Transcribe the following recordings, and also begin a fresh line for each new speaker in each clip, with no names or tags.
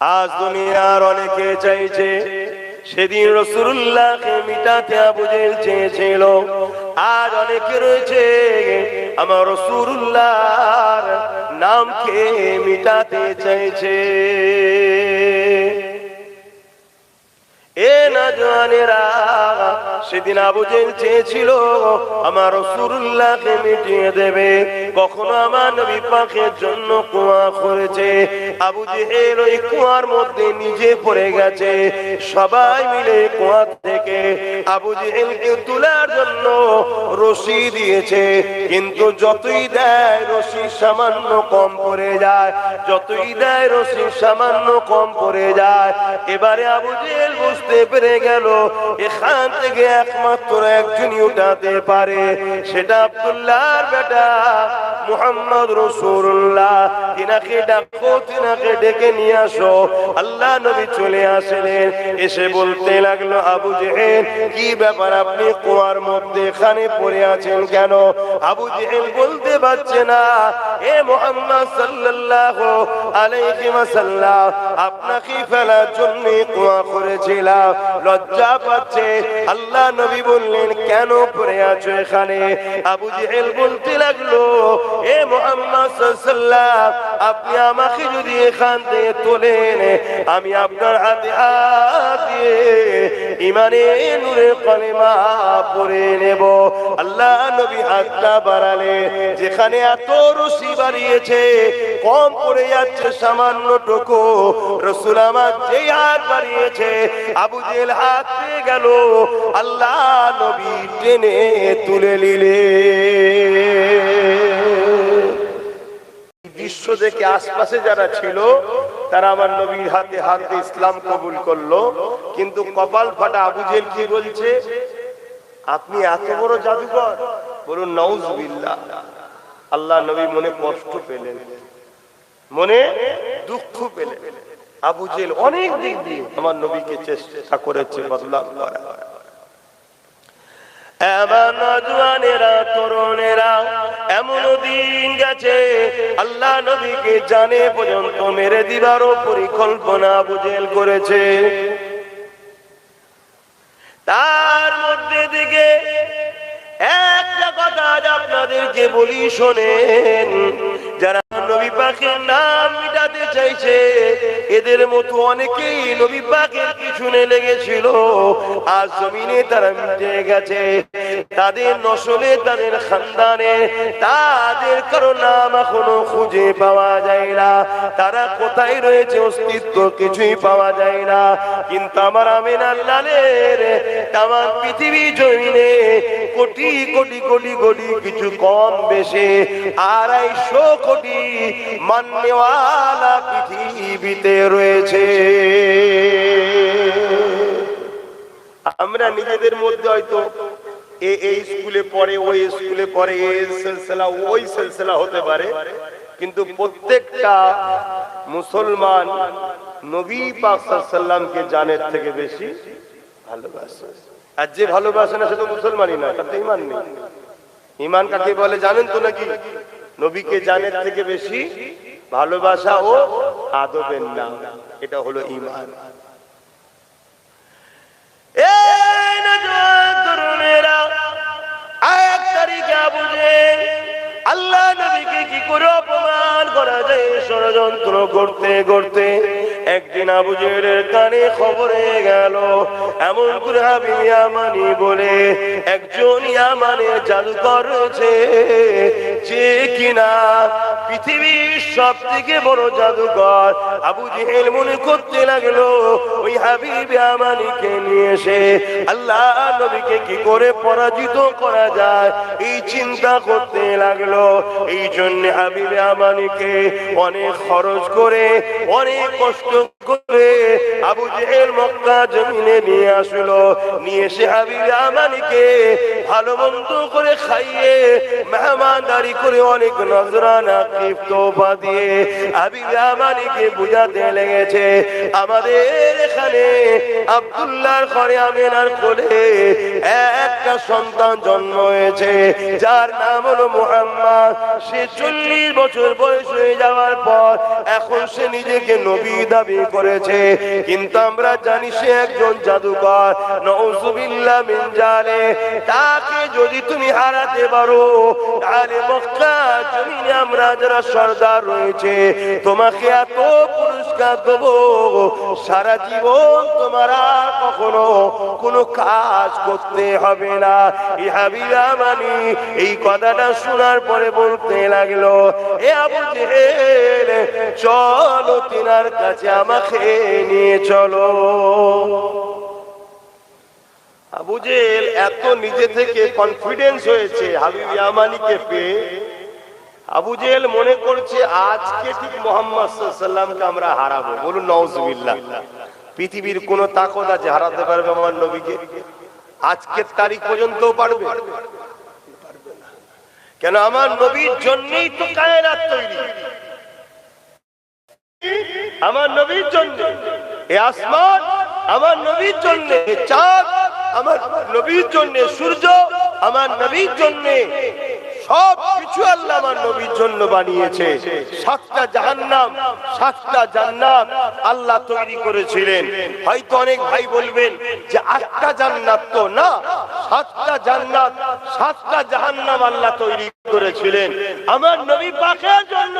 আজ দুনিয়ার অনেকে চাইছে, সেদিন রসুল্লাহকে মিটাতে জেহেল চেয়েছিল। আজ অনেকে রয়েছে, আমার রসুল্লাহর নামকে মিটাতে চাইছে। এ না জওয়ানেরা, সেদিন আবু জেল চেয়েছিল, আমার রসুল্লাহকে মিটিয়ে দেবে। কখনো আমার নবী পাকের জন্য কুয়া করেছে। আবু জেহেল ওই কুয়ার মধ্যে নিজে পড়ে গেছে। সবাই মিলে কুয়া থেকে আবু জেহেলকে তোলার জন্য রশি দিয়েছে। কিন্তু যতই দেয় রশি সামান্য কম পড়ে যায়, যতই দেয় রশি সামান্য কম পড়ে যায়। এবারে আবু জেহেল বুঝতে পেরে গেল, এখান থেকে একমাত্র একজনই উঠাতে পারে, সেটা আব্দুল্লাহর বেটা। মুহাম্মদ রসুল্লাহ তিনাকে ডাকো, তিনাকে ডেকে নিয়ে আসো। আল্লাহ নবী চলে আসলেন, এসে বলতে লাগল, আবু জেহেল, কি ব্যাপার আপনি কুয়ার মধ্যে এখানে পড়ে আছেন কেন? আবু জেহেল বলতে পারছে না, এ মোহাম্মদ সাল্লাল্লাহু আলাইহি আপনাকে ফেলার জন্য কুয়া করেছিলাম, লজ্জা পাচ্ছে। আল্লাহ নবী বললেন, কেন পড়ে আছো এখানে? আবু জেহেল বলতে লাগল এ মোহাম্মদ সাল্লাল্লাহু আপনি আমাকে যদি এখান থেকে তোলেন আমি আপনার হাতে হাত ইমানে নূরে কলেমা পড়ে নেব। আল্লাহ নবী হাতটা বাড়ালে যেখানে এত রশি বাড়িয়েছে, কম পড়ে যাচ্ছে সামান্য টুকু। রসুল আমার যেই হাত বাড়িয়েছে, আবু জেল হাত গেল। আল্লাহ নবী টেনে তুলে নিলে দৃশ্য দেখে আশপাশে যারা ছিল, তারা আমার নবীর হাতে হাত ইসলাম কবুল করল। কিন্তু কপাল ফাটা আবু জেল কি বলছে? আপনি এত বড় জাদুকর। বলুন নউজ বিল্লাহ আল্লাহ নবী মনে কষ্ট পেলেন। মনে দুঃখ পেলেন। আবু জেল অনেক দিক দিয়ে আমার নবীকে চেষ্টা করেছে বদলাম করা। এমন নজওয়ানেরা, তরুণেরা এমন দিন গেছে, আল্লাহ নবীকে জানে পর্যন্ত মেরে দিবারও পরিকল্পনা বুঝেল করেছে। তার মধ্যে দিকে একটা কথা আজ আপনাদেরকে বলি, শোনেন, যারা নবী পাকের নাম মিটাতে চাইছে, এদের মতো অনেকেই নবী পাকের পিছনে লেগেছিল। আজ জমিনে তারা মিটে গেছে। তাদের নসলে, তাদের খানদানে তাদের কারও নাম এখনও খুঁজে পাওয়া যায় না। তারা কোথায় রয়েছে অস্তিত্ব কিছুই পাওয়া যায় না। কিন্তু আমার আমিন আল্লাহের তামাম পৃথিবী জমিনে কোটি কোটি কোটি কোটি কিছু কম বেশি। আড়াইশো কোটি মান্যওয়ালা পৃথিবীতে রয়েছে। আমরা নিজেদের মধ্যে হয়তো এই স্কুলে পড়ে, ওই স্কুলে পড়ে এই সিলসিলা, ওই সিলসিলা হতে পারে। কিন্তু প্রত্যেকটা মুসলমান নবী পাক সাল্লামকে জানের থেকে বেশি ভালোবাসে। আর যে ভালোবাসে না, সে তো মুসলমানই না, তার তো ইমান নেই। ইমান কাকে বলে জানেন তো নাকি? নবীকে জানের থেকে বেশি ভালোবাসা ও আদবের নাম। এটা হলো ইমান। আল্লাহ নবীকে কি করে অপমান করা যায়? ষড়যন্ত্র করতে করতে একদিন আবু জেহেলের কানে খবরে গেল। এমন করে হাবিব ইয়ামানি বলে একজন ইয়ামানের জাদুকর রয়েছে। যে কিনা পৃথিবীর সব থেকে বড় জাদুকর আবু জেহেল মনে করতে লাগল, ওই হাবিব আমানিকে নিয়ে এসে আল্লাহ নবীকে কি করে পরাজিত করা যায়, এই চিন্তা করতে লাগল। এই জন্য হাবিব আমানিকে অনেক খরচ করে, অনেক কষ্ট করে আবু জেহেল মক্কা জমিনে করে করে আমাদের এখানে আব্দুল্লাহর ঘরে আমেনার কোলে একটা সন্তান জন্ম হয়েছে, যার নাম হলো মোহাম্মদ। সে চল্লিশ বছর বয়স হয়ে যাওয়ার পর এখন সে নিজেকে নবী দাবি করেছে। কিন্তু আমরা জানি সে একজন জাদুকর। নউজুবিল্লাহ মিন জালে। তাকে যদি তুমি হারাতে পারো, তাহলে মক্কা জমিনে আমরা যারা সর্দার রয়েছে, তোমাকে এত পুরস্কার দেবো সারা জীবন তোমার আর কখনো কোনো কাজ করতে হবে না। ইহাবিরা মানি, এই কথাটা শোনার পরে বলতে লাগল, এ আবু জেহেল, চলো তিনার কাছে আমাকে নিয়ে চলো। আবু জেহেল এত নিজে থেকে কনফিডেন্স হয়েছে হাবিব ইয়ামানিকে পেয়ে। আবু জেহেল মনে করছে আজকে ঠিক মোহাম্মদ সাল্লামকে আমরা হারাবো। বলুন নওজুবিল্লাহ পৃথিবীর কোন তাকত আছে হারাতে পারবে আমার নবীকে? আজকের তারিখ পর্যন্ত পারবে? কেন আমার নবীর জন্যই তো কায়নাত তৈরি। আমার নবীর জন্য। এ আসমান আমার নবীর জন্য। চাঁদ আমার নবীর জন্য। সূর্য আমার নবীর জন্য। সব কিছু আল্লাহ আমার নবীর জন্য বানিয়েছে। সাতটা জাহান্নাম, সাতটা জান্নাত আল্লাহ তৈরি করেছিলেন। হয়তো অনেক ভাই বলবেন যে আটটা জান্নাত তো না, সাতটা জান্নাত, সাতটা জাহান্নাম আল্লাহ তৈরি করেছিলেন। আমার নবী পাকের জন্য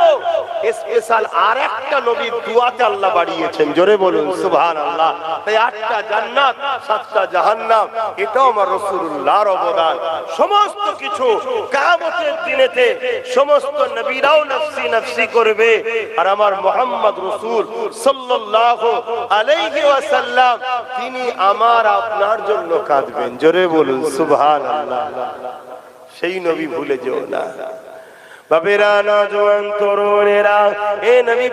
স্পেশাল আর একটা নবীর দুয়াতে আল্লাহ বাড়িয়েছেন। জোরে বলুন সুবহান আল্লাহ তাই আটটা জান্নাত, সাতটা জাহান্নাম, এটাও আমার রসুল্লাহর অবদান। সমস্ত কিছু কামতের দিনেতে সমস্ত নবীরাও নফসি নফসি করবে। আর আমার মোহাম্মদ রসুল সাল্লাল্লাহু আলাইহি ওয়াসাল্লাম, তিনি আমার আপনার জন্য কাঁদবেন। জোরে বলুন সুবহান আল্লাহ সেই নবী ভুলে যেও না। তরুণেরা, এ নবী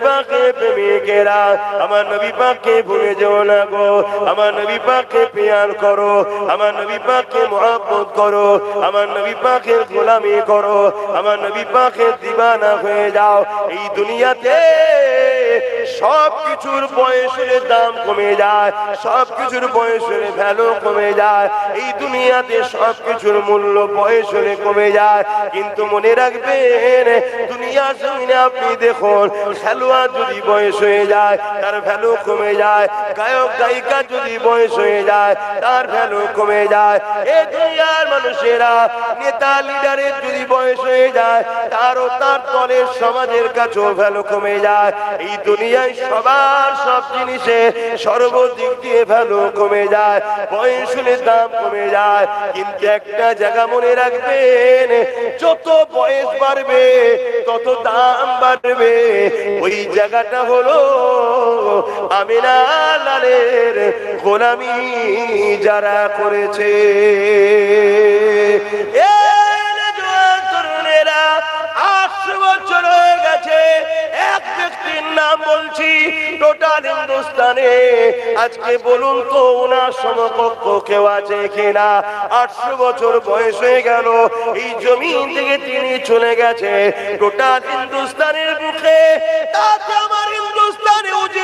আমার নবী না গো, আমার নবী করো, আমার নবী করো, আমার নবী করো, আমার নবী দিবানা হয়ে যাও, এই দুনিয়াতে সব কিছুর বয়সের দাম কমে যায় সব কিছুর বয়সের ভ্যালু কমে যায়, এই দুনিয়াতে সব কিছুর মূল্য বয়সের কমে যায়, কিন্তু মনে রাখবেন দুনিয়ার জমিনে আপনি দেখুন, খেলোয়াড় যদি বয়স হয়ে যায়, তার ভ্যালু কমে যায়, গায়ক, গায়িকা যদি বয়স হয়ে যায়, তার ভ্যালু কমে যায়। এই দুনিয়ার মানুষেরা নেতা লিডারের যদি বয়স হয়ে যায়, তারও তার দলের সমাজের কাছেও ভ্যালু কমে যায়। এই দুনিয়ায় সবার সব জিনিসে সর্বদিক দিয়ে ভ্যালু কমে যায়, বয়স হলে দাম কমে যায়। কিন্তু একটা জায়গা মনে রাখবেন, যত বয়স বাড়বে, তত দাম বাড়বে। ওই জায়গাটা হলো আমিনা লালের গোলামি যারা করেছে। এই বলছি টোটাল হিন্দুস্তানে। আজকে বলুন তো ওনার সমকক্ষ কেউ আছে কিনা? আটশো বছর বয়স হয়ে গেল, এই জমিন থেকে তিনি চলে গেছে। টোটাল হিন্দুস্তানের মুখে তাতে আমার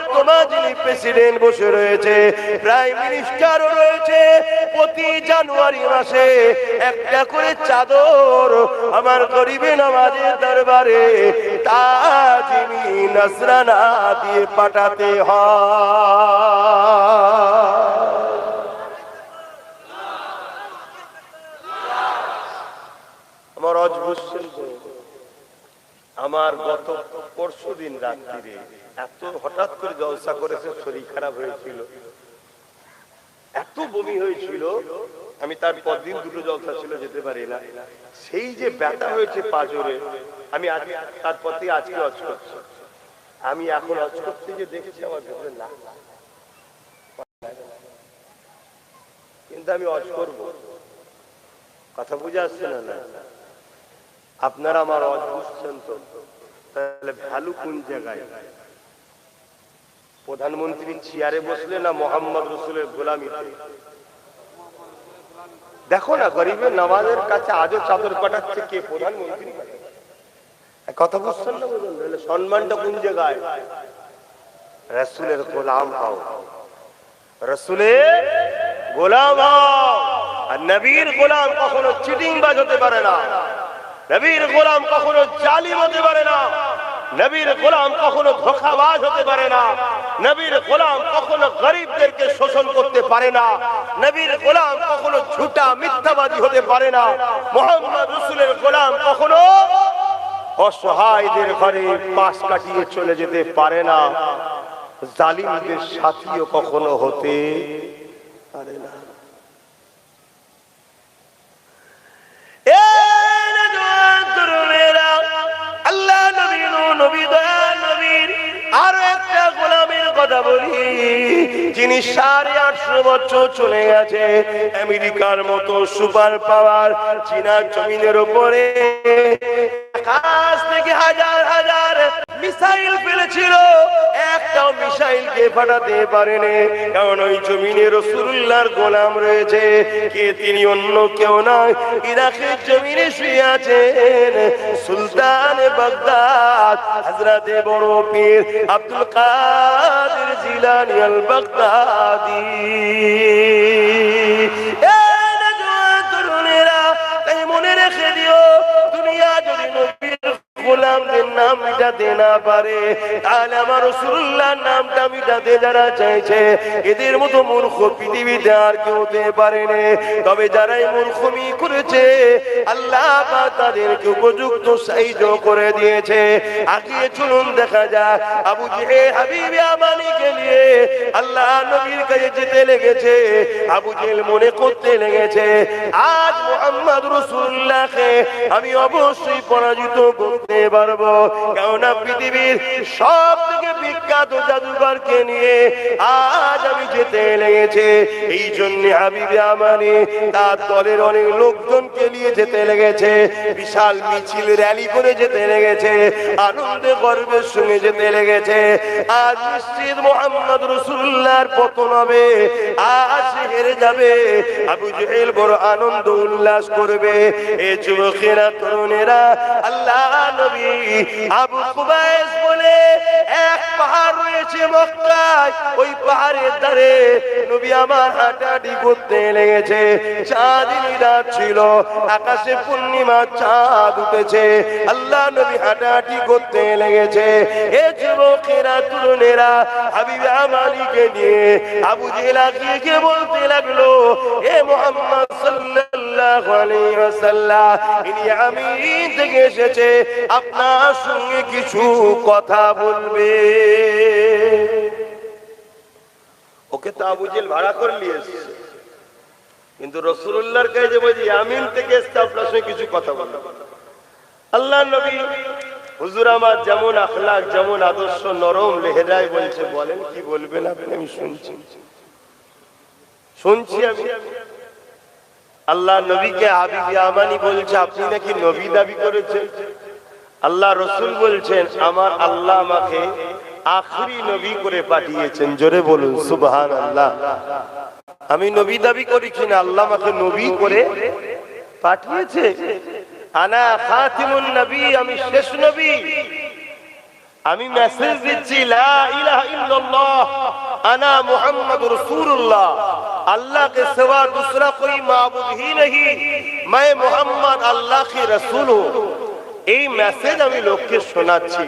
বর্তমান যিনি প্রেসিডেন্ট বসে রয়েছে, প্রাইম মিনিস্টারও রয়েছে, প্রতি জানুয়ারি মাসে একটা করে চাদর আমার গরিবে নামাজের দরবারে তাজিমি নসরানা দিয়ে পাঠাতে হয়। আমার গত পরশু দিন রাত্রিরে এত হঠাৎ করে জলসা করেছে, শরীর খারাপ হয়েছিল। এত বমি হয়েছিল, আমি তার পরদিন দুটো জলসা ছিল, যেতে পারি না। সেই যে ব্যথা হয়েছে পাজরে আমি তারপর থেকে আজকে অজ করছি আমি এখন অজ করতে যে দেখেছি আমার ভেতরে না। কিন্তু আমি অজ করব কথা বুঝে আসছে না না? আপনারা আমার অজ বুঝছেন তো? তাহলে ভ্যালু কোন জায়গায়? প্রধানমন্ত্রী চেয়ারে বসলে না মোহাম্মদ রসুলের গোলামিতে দেখো না, গরিবের নামাজের কাছে আজও চাদর পাঠাচ্ছে কে? প্রধানমন্ত্রী কথা বুঝছেন না সম্মানটা কোন জায়গায়? রসুলের গোলাম হও। রসুলের গোলাম আর নবীর গোলাম কখনো চিটিং বাজ হতে পারে না। নবীর গোলাম কখনো জালিম হতে পারে না। নবীর গোলাম কখনো ধোকাবাজ হতে পারে না। নবীর গোলাম কখনো গরিবদেরকে শোষণ করতে পারে না। নবীর গোলাম কখনো ঝুটা মিথ্যাবাদী হতে পারে না। মোহাম্মদ রসুলের গোলাম কখনো অসহায়দের ঘরে পাশ কাটিয়ে চলে যেতে পারে না। জালিমদের সাথীও কখনো হতে পারে না। বলি যিনি সাড়ে আটশো বছর চলে গেছে, আমেরিকার মতো সুপার পাওয়ার চীনা জমিনের উপরে, আকাশ থেকে হাজার হাজার মিসাইল ফেলেছিল। একটাও মিসাইলকে ফাটাতে পারেনি, কারণ ওই জমিনে রসুল্লাহর গোলাম রয়েছে, কে তিনি অন্য কেউ নয়। ইরাকের জমিনে শুয়ে আছেন সুলতান বাগদাদ হজরতে বড় পীর আব্দুল কাদের জিলানি আল বাগদাদি গোলামদের নাম মিটাতে না পারে, তাহলে আমার রসুল্লাহ নামটা মিটাতে যারা চাইছে, এদের মতো মূর্খ পৃথিবীতে আর কেউ হতে পারেনি তবে যারাই মূর্খমি করেছে, আল্লাহ তাদেরকে উপযুক্ত করে দিয়েছে। চলুন দেখা যাক, আবু জেহে আমানিকে নিয়ে আল্লাহ নবীর কাছে যেতে লেগেছে। আবু জেল মনে করতে লেগেছে, আজ মোহাম্মদ রসুল্লাহকে আমি অবশ্যই পরাজিত করতে পারব কেননা পৃথিবীর সব থেকে বিখ্যাত জাদুঘরকে নিয়ে আজ আমি যেতে লেগেছে। এই জন্য হাবিবে আমানি তার দলের অনেক লোকজনকে নিয়ে যেতে লেগেছে। বিশাল মিছিল র্যালি করে যেতে লেগেছে। আনন্দে গর্বের সঙ্গে যেতে লেগেছে। আজ নিশ্চিত মোহাম্মদ রসুল্লাহর পতন হবে। আজ হেরে যাবে। আবু জেহেল বড় আনন্দ উল্লাস করবে। এ যুবকেরা, তরুণেরা, আল্লাহ পূর্ণিমা চাঁদ উঠেছে। আল্লাহ নবী হাঁটাহাঁটি করতে লেগেছে। এ যুবকেরা, তরুণেরা, হাবিব নিয়ে আবু জেলা বলতে লাগল এ মোহাম্মদ এসেছে, আপনার সঙ্গে কিছু কথা বলবে। ওকে ভাড়া কিন্তু কাছে বলছি, আমিন থেকে এসছে, আপনার সঙ্গে কিছু কথা বলব। আল্লাহ নবী, হুজুর আমার যেমন আখলাক, যেমন আদর্শ, নরম লেহেরায় বলছে, বলেন কি বলবেন আপনি? আমি শুনছি। শুনছি আমি। আল্লাহ নবীকে হাবিবি আমানি বলছে, আপনি নাকি নবী দাবি করেছেন? আল্লাহ রসুল বলছেন, আমার আল্লাহ আমাকে আখরি নবী করে পাঠিয়েছেন। জোরে বলুন সুবহান আল্লাহ আমি নবী দাবি করি কিনা? আল্লাহ আমাকে নবী করে পাঠিয়েছে। আনা খাতিমুন নবী, আমি শেষ নবী। আমি মেসেজ দিচ্ছি, লা ইলাহা ইল্লাল্লাহ, আনা মুহাম্মদ রাসূলুল্লাহ। اللہ کے سوا دوسرا کوئی معبود ہی نہیں میں محمد اللہ کی رسول ہوں এই মেসেজ আমি লোককে শোনাচ্ছি।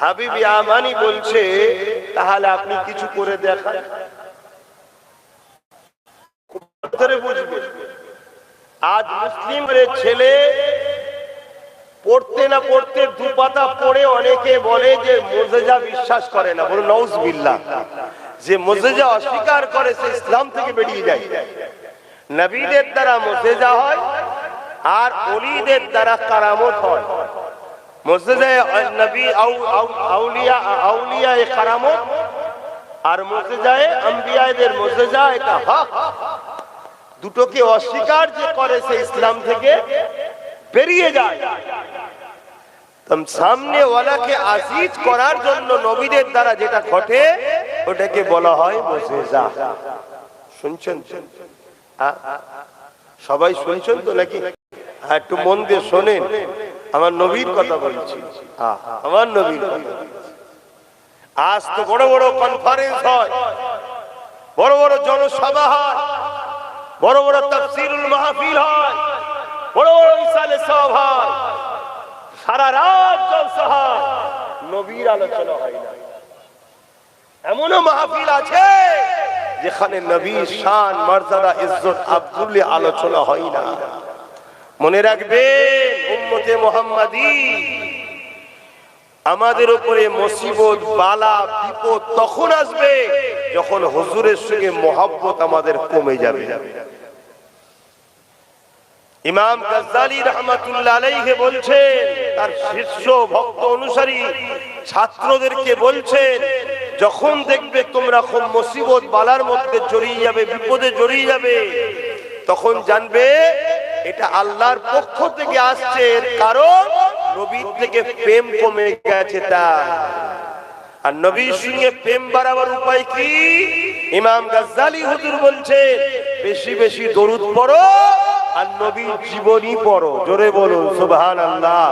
হাবিবি আমানি বলছে, তাহলে আপনি কিছু করে দেখান। আজ মুসলিমের ছেলে পড়তে না পড়তে দু পাতা পড়ে অনেকে বলে যে মোজেজা বিশ্বাস করে না। বলুন নৌজ বিল্লাহ যে মোজেজা অস্বীকার করে, সে ইসলাম থেকে বেরিয়ে যায়। নবীদের দ্বারা মোজেজা হয় আর অলিদের দ্বারা কারামত হয়। এটা দুটোকে অস্বীকার যে করে, সে ইসলাম থেকে বেরিয়ে যায়। সামনে ওয়ালাকে আজিজ করার জন্য নবীদের দ্বারা যেটা ঘটে ওটাকে বলা হয় মোজেজা। শুনছেন সবাই শুনছেন তো নাকি? হ্যাঁ, একটু মন দিয়ে শোনেন। আমার নবীর কথা বলছি। আমার নবীর আজ তো বড় বড় কনফারেন্স হয়। বড় বড় জনসভা হয়। বড় বড় তাফসিরুল মাহফিল হয়। বড় বড় ইসালে সব হয়। সারা রাত জলসা হয়। নবীর আলোচনা হয় না। এমনও মাহফিল আছে যেখানে নবীর শান, মর্যাদা, ইজ্জত আব্দুল্লি আলোচনা হয় না। মনে রাখবেন, উম্মতে মোহাম্মদী, আমাদের উপরে মুসিবত, বালা, বিপদ তখন আসবে যখন হুজুরের সঙ্গে মোহাব্বত আমাদের কমে যাবে। ইমাম গাজ্জালি রহমাতুল্লাহ আলাইহি বলছেন, তার শিষ্য, ভক্ত অনুসারী, ছাত্রদেরকে বলছেন যখন দেখবে তোমরা খুব মুসিবত বালার মধ্যে জড়িয়ে যাবে, বিপদে জড়িয়ে যাবে, তখন জানবে এটা আল্লাহর পক্ষ থেকে আসছে, এর কারণ নবীর থেকে প্রেম কমে গেছে তার। আর নবীর সঙ্গে প্রেম বাড়াবার উপায় কি? ইমাম গাজ্জালি হুজুর বলছে, বেশি বেশি দরুদ পড়ো আর নবীর জীবনী পড়ো। জোরে বলুন সুবহান আল্লাহ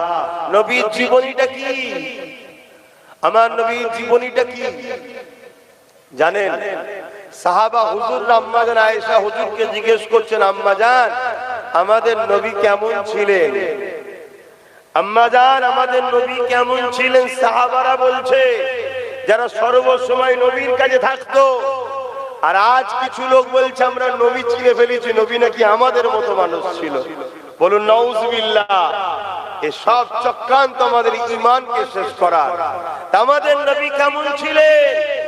নবীর জীবনীটা কি? আমার নবীর জীবনীটা কি? জানেন, সাহাবা হুজুর আম্মাজান আয়েশা হুজুরকে জিজ্ঞেস করছেন আম্মাজান আমাদের নবী কেমন ছিলেন? আম্মাজান আমাদের নবী কেমন ছিলেন? সাহাবারা বলছে, যারা সর্বসময় নবীর কাছে থাকতো, আর আজ কিছু লোক বলছে, আমরা নবী চিনে ফেলেছি, নবী নাকি আমাদের মতো মানুষ ছিল। বলুন, নউজবিল্লাহ। এ সব চক্রান্ত আমাদের ইমানকে শেষ করার। আমাদের নবী কেমন ছিলেন?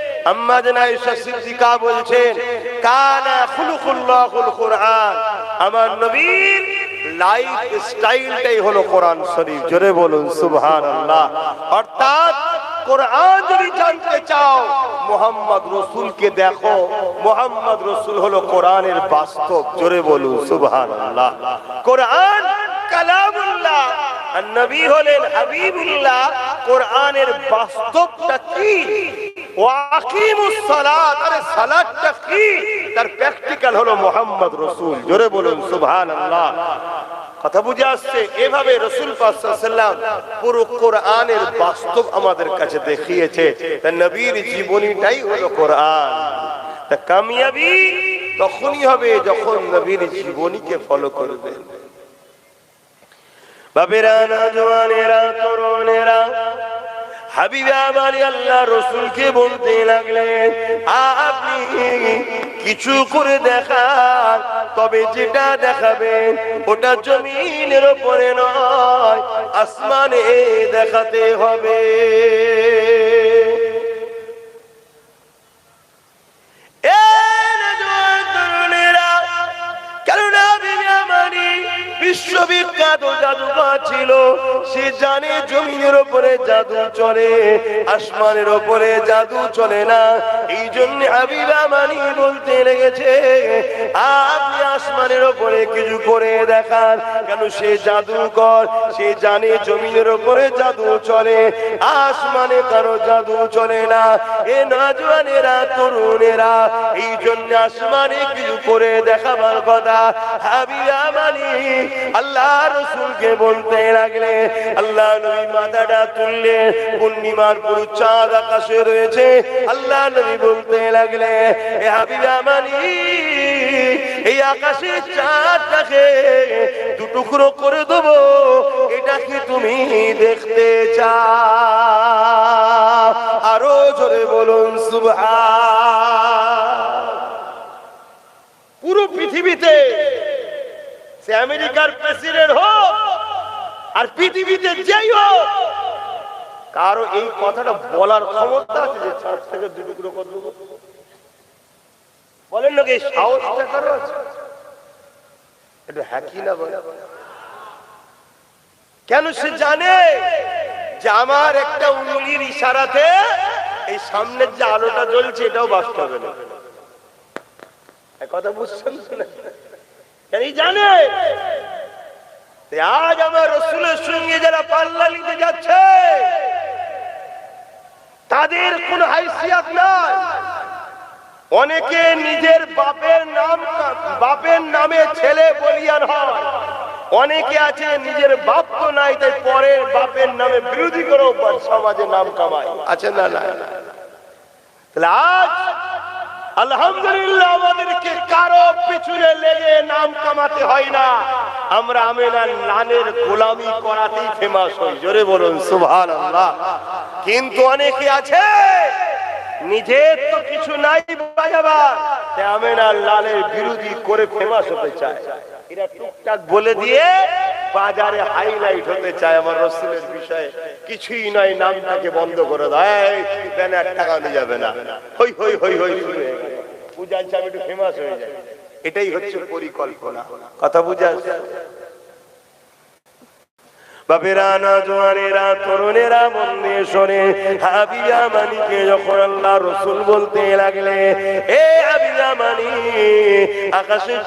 লাইফ স্টাইলটাই হলো কোরআন জোরে বলুন অর্থাৎ কোরআন যদি জানতে চাও, মোহাম্মদ রসুলকে দেখো। মোহাম্মদ রসুল হলো কোরআনের বাস্তব। জোরে বলুন, সুবহানাল্লাহ। কোরআন কালামুল্লাহ আর নবী হলেন হাবিবুল্লাহ, কোরআনের বাস্তবটা কি? প্র্যাকটিক্যাল রসুল। জোরে বলুন কথা বুঝে আসছে? এভাবে বাস্তব আমাদের কাছে দেখিয়েছে। তা নবীর জীবনীটাই হলো কোরআন। তা কামিয়াবি তখনই হবে যখন নবীর জীবনীকে ফলো করবে। বাবেরা না জওয়ানেরা তরুণেরা রসুলকে বলতে লাগলেন আপনি কিছু করে দেখান, তবে যেটা দেখাবেন, ওটা জমিনের ওপরে নয়, আসমানে দেখাতে হবে। বিশ্ববিখ্যাত জাদুকর ছিল। সে জানে জমিনের ওপরে জাদু চলে, আসমানের ওপরে জাদু চলে না। এই জন্য হাবিবা মানি বলতে লেগেছে আপনি আসমানের ওপরে কিছু করে দেখান। কেন সে জাদুকর? সে জানে জমিনের ওপরে জাদু চলে। আসমানে কারও জাদু চলে না। এ নজওয়ানেরা, তরুণেরা এই জন্য আসমানে কিছু করে দেখাবার কথা। হাবিয়া মানি, আল্লাহ রসুলকে বলতে লাগলে, আল্লাহ নবী মাথাটা তুললে, পূর্ণিমার পুরো চাঁদ আকাশে রয়েছে। আল্লাহ নবী বলতে লাগলে, এ হাবিবা মানি এই আকাশে চাঁদটাকে দুটুকরো করে দেবো, এটা কি তুমি দেখতে চাও? আরও জোরে বলুন সুভা পুরো পৃথিবীতে সে আমেরিকার প্রেসিডেন্ট হোক, আর পৃথিবীতে যেই হোক, কারও এই কথাটা বলার ক্ষমতা আছে যে চাঁদ থেকে দু টুকরো করে দেবো? বলেন এই সাহসটা কারও এটা হ্যাকি না বলে কেন সে জানে যে আমার একটা উঙ্গলির ইশারাতে এই সামনের যে আলোটা জ্বলছে এটাও বাস্তবে না। কথা বুঝছেন জানে? আজ আমার রসুলের সঙ্গে যারা পাল্লা নিতে যাচ্ছে তাদের কোন হাইসিয়াত নাই। অনেকে নিজের বাপের নাম বাপের নামে ছেলে বলিয়ান হয়। অনেকে আছে নিজের বাপ তো নাই তাই পরের বাপের নামে বিরোধী করেও সমাজে নাম কামায়। আছে না না তাহলে আজ আলহামদুলিল্লাহ আমাদেরকে কারও পিছনে লেগে নাম কামাতে হয় না। আমরা আমেনার নানের গোলামি করাতেই ফেমাস হই। জোরে বলুন সুভান কিন্তু অনেকে আছে নিজের তো কিছু নাই বাজাবার। লালের বিরোধী করে ফেমাস হতে চায় টুকটাক বলে দিয়ে বাজারে হাইলাইট হতে চায় আমার রসুলের বিষয়ে। কিছুই নয়, নামটাকে বন্ধ করে দেয় ব্যানার টাকানো যাবে না। হই হই হই হই, শুরু হয়ে গেল। একটু ফেমাস হয়ে যায়। এটাই হচ্ছে পরিকল্পনা। কথা বুঝা বাপেরা নজওয়ানেরা তরুণেরা মন দিয়ে শোনে। হাবিয়া মানিকে যখন আল্লাহ রসুল বলতে লাগলে, এ হাবিয়া মানি, আকাশের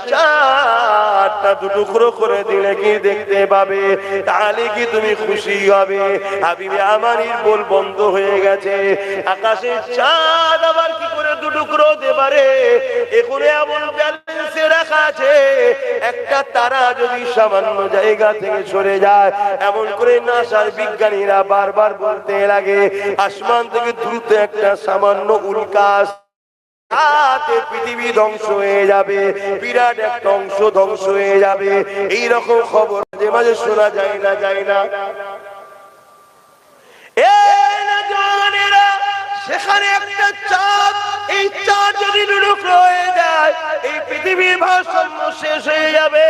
চারটা দুটুকরো করে দিলে কি দেখতে পাবে? তাহলে কি তুমি খুশি হবে? হাবিবে আমানির বল বন্ধ হয়ে গেছে। আকাশের চাঁদ আবার কি করে দুটুকরো হতে পারে এখানে এমন ব্যালেন্সে রাখা আছে। একটা তারা যদি সামান্য জায়গা থেকে সরে যায়, এমন করে নাসার বিজ্ঞানীরা বারবার বলতে লাগে, আসমান থেকে দ্রুত একটা সামান্য উল্কাস রাতে পৃথিবী ধ্বংস হয়ে যাবে, বিরাট একটা অংশ ধ্বংস হয়ে যাবে। এইরকম খবর মাঝে মাঝে শোনা যায় না যায় না এই না জওয়ানেরা, সেখানে একটা চাঁদ, এই চাঁদ যদি টুকরো রয়ে যায়, এই পৃথিবীর ভারসাম্য শেষ হয়ে যাবে।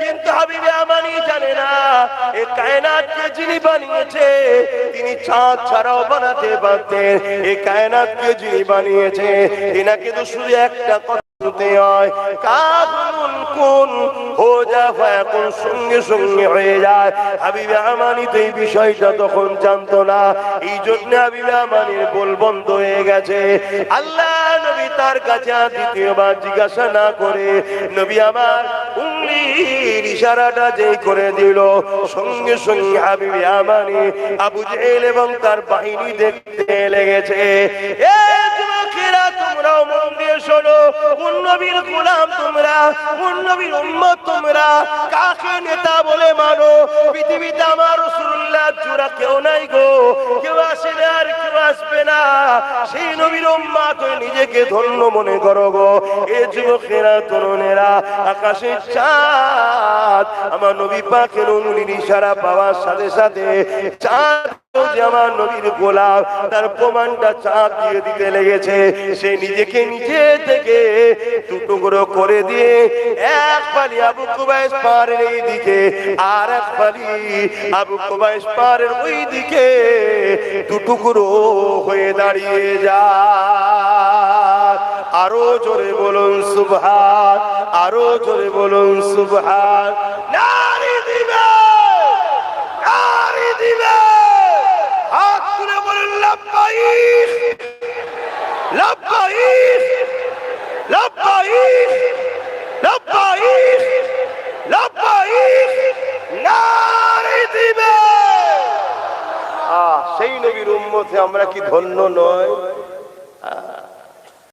কিন্তু হাবিবে আমানি জানে না এই কায়নাত কে যিনি বানিয়েছে, তিনি চাঁদ ছাড়াও বানাতে পারতেন। এই কায়নাতকে যিনি বানিয়েছে এনাকে তো শুধু একটা কথা। বলতে হয় হো যা ফায়াকুন সঙ্গে সঙ্গে হয়ে যায়। হাবিবে আমানি তো এই বিষয়টা তখন জানতো না। এই জন্য হাবিবে আমানির বল বন্ধ হয়ে গেছে। আল্লাহ নবী তার কাছে দ্বিতীয়বার জিজ্ঞাসা না করে নবী আমার উঙ্গলির ইশারাটা যেই করে দিল। সঙ্গে সঙ্গে হাবিবে আমানি আবু জেল এবং তার বাহিনী দেখতে লেগেছে। এ শোনো, কোন নবীর গোলাম তোমরা, কোন নবীর উম্মত তোমরা, কাকে নেতা বলে মানো? পৃথিবীতে আমার রাসূলুল্লাহ জোড়া কেউ নাই গো। কেউ আসে না আর কেউ আসবে না। সেই নবীর উম্মত হয়ে নিজেকে ধন্য মনে করো গো। এ যুবকেরা, তরুণেরা, আকাশের চাঁদ, আমার নবী পাকের অনুলির ইশারা পাওয়ার সাথে সাথে চাঁদ আমার নবীর গোলাম, তার প্রমাণটা চাপ দিয়ে দিতে লেগেছে। সে নিজেকে নিজে থেকে টুকরো করে দিয়ে এক পালি আবু কুবাইশ পাহাড়ের এই দিকে আর এক পালি আবু কুবাইশ পাহাড়ের ওই দিকে দুটুকরো হয়ে দাঁড়িয়ে যায়। আরও জোরে বলুন সুবহান, আরও জোরে বলুন সুবহান। নারী দিবে নারী দিবে। লাব্বাইক لبيك لبيك لبيك لبيك নারী আহ সেই নবীর উম্মতে আমরা কি ধন্য নয়